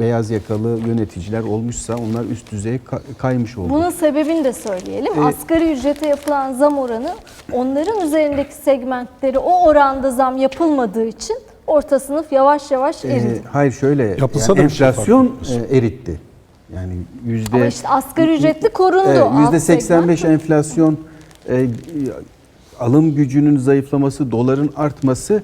beyaz yakalı yöneticiler olmuşsa onlar üst düzeye ka- kaymış oldu. Bunun sebebini de söyleyelim. Ee, Asgari ücrete yapılan zam oranı onların üzerindeki segmentleri o oranda zam yapılmadığı için orta sınıf yavaş yavaş Ee, eridi. hayır şöyle Yapılsa yani da şey enflasyon e, eritti. Yani yüzde Ama işte asgari ücretli korundu. Yüzde segment. 85 enflasyon, e, alım gücünün zayıflaması, doların artması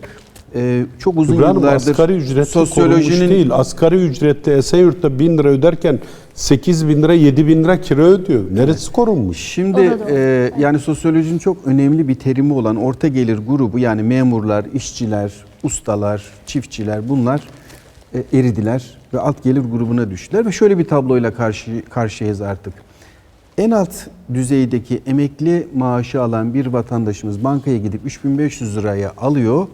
e, çok uzun Kübra yıllardır asgari ücretli sosyolojinin değil. Asgari ücrette Esenyurt'ta 1000 lira öderken 8 bin lira 7 bin lira kira ödüyor. Neresi korunmuş? Şimdi e, yani sosyolojinin çok önemli bir terimi olan orta gelir grubu yani memurlar, işçiler, ustalar, çiftçiler bunlar e, eridiler ve alt gelir grubuna düştüler ve şöyle bir tabloyla karşı karşıyayız artık. En alt düzeydeki emekli maaşı alan bir vatandaşımız bankaya gidip 3500 liraya alıyor.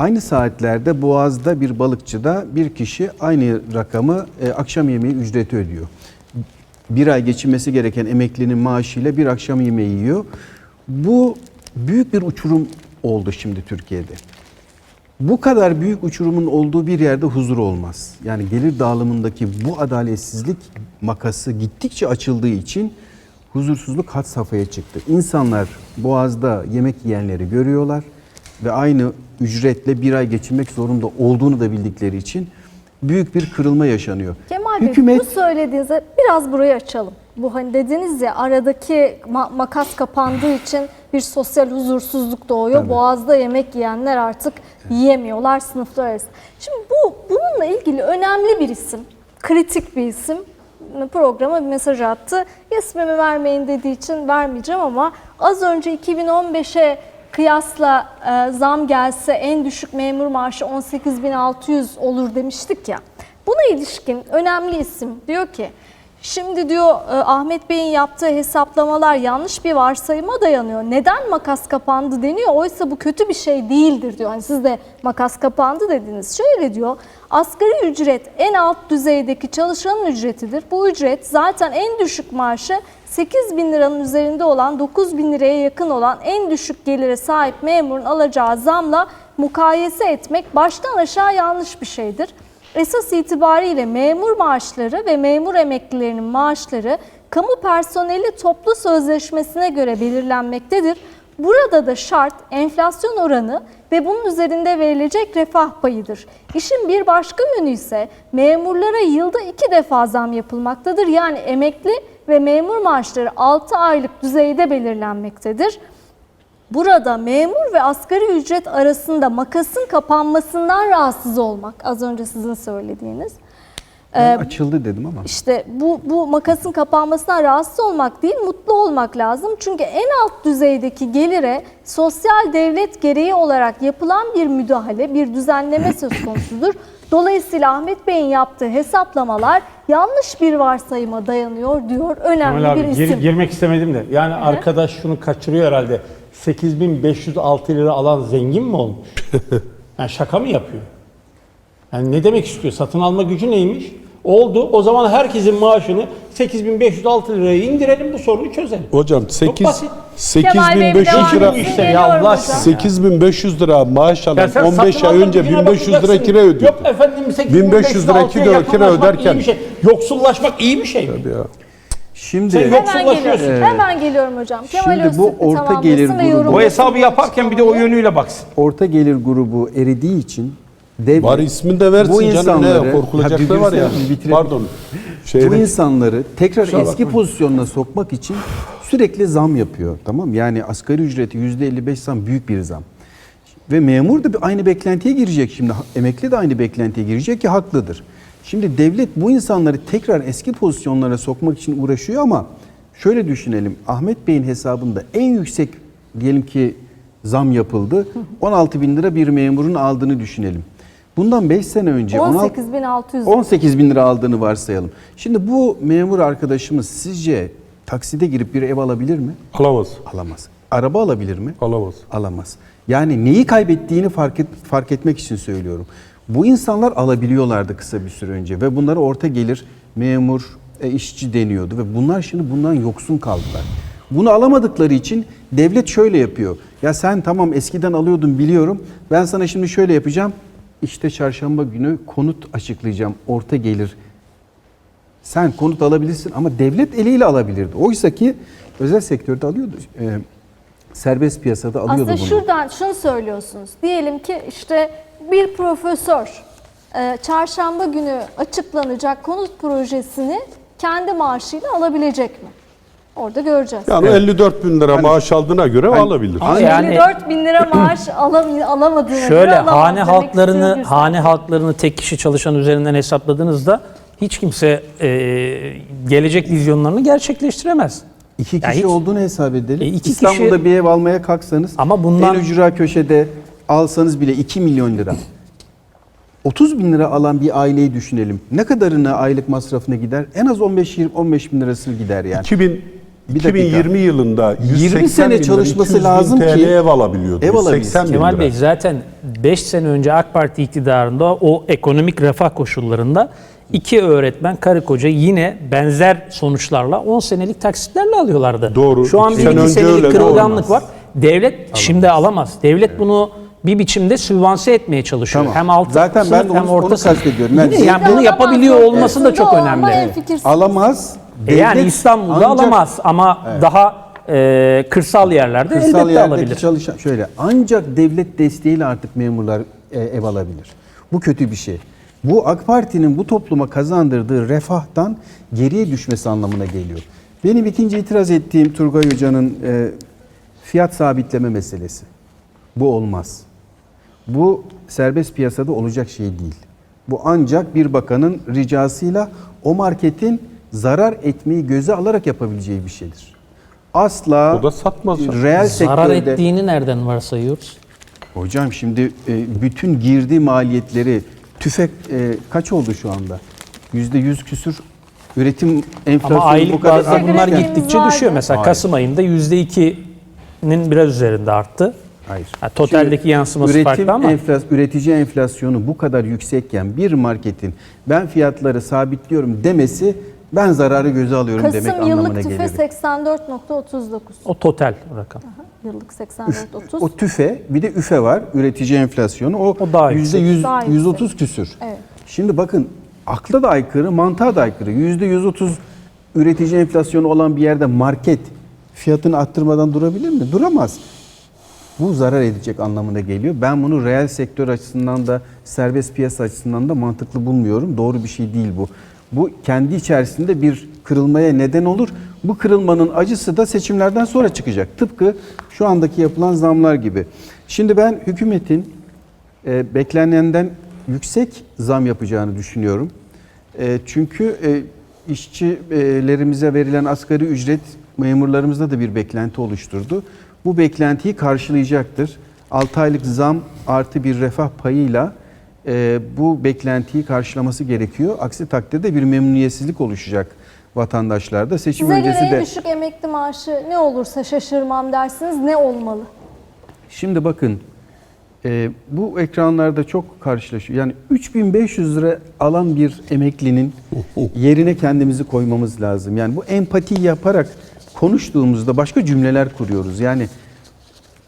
Aynı saatlerde Boğaz'da bir balıkçıda bir kişi aynı rakamı e, akşam yemeği ücreti ödüyor. Bir ay geçinmesi gereken emeklinin maaşıyla bir akşam yemeği yiyor. Bu büyük bir uçurum oldu şimdi Türkiye'de. Bu kadar büyük uçurumun olduğu bir yerde huzur olmaz. Yani gelir dağılımındaki bu adaletsizlik makası gittikçe açıldığı için huzursuzluk had safhaya çıktı. İnsanlar Boğaz'da yemek yiyenleri görüyorlar ve aynı ücretle bir ay geçinmek zorunda olduğunu da bildikleri için büyük bir kırılma yaşanıyor. Kemal Bey Hükümet bu söylediğinize biraz burayı açalım. Bu hani dediniz ya aradaki ma- makas kapandığı için bir sosyal huzursuzluk doğuyor. Tabii. Boğazda yemek yiyenler artık yiyemiyorlar sınıflar arasında. Şimdi bu bununla ilgili önemli bir isim, kritik bir isim programa bir mesaj attı. İsmimi vermeyin dediği için vermeyeceğim ama az önce 2015'e kıyasla e, zam gelse en düşük memur maaşı 18.600 olur demiştik ya. Buna ilişkin önemli isim diyor ki Şimdi diyor e, Ahmet Bey'in yaptığı hesaplamalar yanlış bir varsayıma dayanıyor. Neden makas kapandı deniyor? Oysa bu kötü bir şey değildir diyor. Hani siz de makas kapandı dediniz. Şöyle diyor. Asgari ücret en alt düzeydeki çalışanın ücretidir. Bu ücret zaten en düşük maaşı 8 bin liranın üzerinde olan 9 bin liraya yakın olan en düşük gelire sahip memurun alacağı zamla mukayese etmek baştan aşağı yanlış bir şeydir. Esas itibariyle memur maaşları ve memur emeklilerinin maaşları kamu personeli toplu sözleşmesine göre belirlenmektedir. Burada da şart enflasyon oranı ve bunun üzerinde verilecek refah payıdır. İşin bir başka yönü ise memurlara yılda iki defa zam yapılmaktadır. Yani emekli ve memur maaşları 6 aylık düzeyde belirlenmektedir. Burada memur ve asgari ücret arasında makasın kapanmasından rahatsız olmak az önce sizin söylediğiniz. ben açıldı dedim ama. İşte bu, bu makasın kapanmasından rahatsız olmak değil, mutlu olmak lazım. Çünkü en alt düzeydeki gelire sosyal devlet gereği olarak yapılan bir müdahale, bir düzenleme söz konusudur. Dolayısıyla Ahmet Bey'in yaptığı hesaplamalar yanlış bir varsayıma dayanıyor diyor önemli Kemal bir abi isim. gir- girmek istemedim de. Yani arkadaş şunu kaçırıyor herhalde. 8506 lira alan zengin mi olmuş? Yani şaka mı yapıyor? Yani ne demek istiyor? Satın alma gücü neymiş? Oldu. O zaman herkesin maaşını 8506 liraya indirelim bu sorunu çözelim. Hocam 8 basit. Kemal Bey bir 8500 devam lira bu işte ya, Allah hocam. aşkına. 8500 lira maaş alan sen 15 satın ay önce gücüne 1500 lira bakacaksın. kira ödüyor. Yok efendim 1500 lira 8506 kira- kira yakınlaşmak öderken- iyi bir şey. Yoksullaşmak iyi bir şey mi? Ya. Şimdi Sen yok- Hemen Yoksullaşıyorsun. geliyorum. Hemen geliyorum hocam. Kemal Şimdi bu bir orta tamamlasın gelir ve grubu- yorumlasın. O hesabı yaparken bir de o yönüyle baksın. orta gelir grubu eridiği için devlet Var ismini de versin bu canım insanları ne korkulacak Ya ne var ya. bitirelim, bitirelim. Pardon. bu Şeyde, insanları tekrar eski pozisyonuna sokmak için sürekli zam yapıyor. Tamam Yani asgari ücreti %55 zam büyük bir zam. Ve memur da bir- aynı beklentiye girecek şimdi. Emekli de aynı beklentiye girecek ki haklıdır. Şimdi devlet bu insanları tekrar eski pozisyonlara sokmak için uğraşıyor ama şöyle düşünelim. Ahmet Bey'in hesabında en yüksek diyelim ki zam yapıldı. 16 bin lira bir memurun aldığını düşünelim. Bundan 5 sene önce 16 18.600 18 bin lira aldığını varsayalım. Şimdi bu memur arkadaşımız sizce takside girip bir ev alabilir mi? alamaz. Alamaz. Araba alabilir mi? Alamaz. Alamaz. Yani neyi kaybettiğini fark, et, fark etmek için söylüyorum. Bu insanlar alabiliyorlardı kısa bir süre önce ve bunlara orta gelir memur, e, işçi deniyordu ve bunlar şimdi bundan yoksun kaldılar. Bunu alamadıkları için devlet şöyle yapıyor. Ya sen tamam eskiden alıyordun biliyorum. Ben sana şimdi şöyle yapacağım. işte çarşamba günü konut açıklayacağım orta gelir. Sen konut alabilirsin ama devlet eliyle alabilirdi. Oysa ki özel sektörde alıyordu. e, serbest piyasada alıyordu Aslında bunu. şuradan şunu söylüyorsunuz. Diyelim ki işte bir profesör e, çarşamba günü açıklanacak konut projesini kendi maaşıyla alabilecek mi? Orada göreceğiz. Yani 54 bin lira maaş aldığına göre alabilir. Ama yani 54 bin lira maaş alam, alamadığına göre şöyle hane halklarını hane halklarını tek kişi çalışan üzerinden hesapladığınızda hiç kimse e, gelecek vizyonlarını gerçekleştiremez. İki kişi hiç- olduğunu hesap edelim. E, iki İstanbul'da kişi- bir ev almaya kalksanız Ama bundan- en ücra köşede alsanız bile 2 milyon lira. 30 bin lira alan bir aileyi düşünelim. Ne kadarına aylık masrafına gider? En az 15-15 bin lirasını gider yani. 2000 Bir dakika. 2020 yılında 180 20 sene bin lira, çalışması 200 bin lazım TL ki ev alabiliyordu. ev alabilsin. 180 bin Kemal. Bey zaten 5 sene önce AK Parti iktidarında o ekonomik refah koşullarında iki öğretmen karı koca yine benzer sonuçlarla 10 senelik taksitlerle alıyorlardı. Doğru. Şu an bir iki senelik kırılganlık var. Devlet şimdi alamaz. Devlet bunu bir biçimde sübvanse etmeye çalışıyor. Tamam. Hem alt Zaten ben sınıf de hem onu- orta onu sınıf. kastediyorum. Yani yani, bunu alamaz yapabiliyor olması da çok önemli. alamaz. E yani İstanbul'da ancak alamaz ama daha e, kırsal yerlerde Kırsal elbette yerdeki alabilir. çalışan şöyle ancak devlet desteğiyle artık memurlar e, ev alabilir. Bu kötü bir şey. Bu AK Parti'nin bu topluma kazandırdığı refahtan geriye düşmesi anlamına geliyor. Benim ikinci itiraz ettiğim Turgay Hoca'nın e, fiyat sabitleme meselesi. Bu olmaz. Bu serbest piyasada olacak şey değil. Bu ancak bir bakanın ricasıyla o marketin zarar etmeyi göze alarak yapabileceği bir şeydir. Asla O da satmaz. reel Zarar sektörde ettiğini nereden varsayıyoruz? Hocam şimdi e, bütün girdi maliyetleri tüfek e, kaç oldu şu anda? Yüzde yüz küsür üretim enflasyonu Ama aylık bu kadar bunlar gittikçe vardı. düşüyor. Mesela Hayır. Kasım ayında %2'nin biraz üzerinde arttı. Hayır. Ha, totaldeki yansıması üretim farklı ama- enflas- üretici enflasyonu bu kadar yüksekken bir marketin ben fiyatları sabitliyorum demesi ben zararı göze alıyorum demek Kasım anlamına yıllık tüfe gelir. 84.39. O total rakam. Yıllık 84.30. O tüfe bir de üfe var üretici enflasyonu o, O daha yüzde yüz, Daha yüksek. 130 küsür. Evet. Şimdi bakın akla da aykırı mantığa da aykırı. Yüzde 130 üretici enflasyonu olan bir yerde market fiyatını arttırmadan durabilir mi? Duramaz. Bu zarar edecek anlamına geliyor. Ben bunu reel sektör açısından da serbest piyasa açısından da mantıklı bulmuyorum. Doğru bir şey değil bu. Bu kendi içerisinde bir kırılmaya neden olur. Bu kırılmanın acısı da seçimlerden sonra çıkacak. Tıpkı şu andaki yapılan zamlar gibi. Şimdi ben hükümetin e, beklenenden yüksek zam yapacağını düşünüyorum. E, çünkü e, işçilerimize verilen asgari ücret memurlarımızda da bir beklenti oluşturdu. Bu beklentiyi karşılayacaktır. 6 aylık zam artı bir refah payıyla e, bu beklentiyi karşılaması gerekiyor. Aksi takdirde bir memnuniyetsizlik oluşacak vatandaşlarda. Seçim Size göre öncesi en de düşük emekli maaşı ne olursa şaşırmam dersiniz. Ne olmalı? Şimdi bakın e, bu ekranlarda çok karşılaşıyor. Yani 3500 lira alan bir emeklinin yerine kendimizi koymamız lazım. Yani bu empati yaparak konuştuğumuzda başka cümleler kuruyoruz. Yani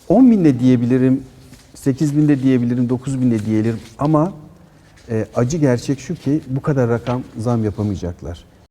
10 bin de diyebilirim, 8 bin de diyebilirim, 9 bin de diyebilirim ama e, acı gerçek şu ki bu kadar rakam zam yapamayacaklar.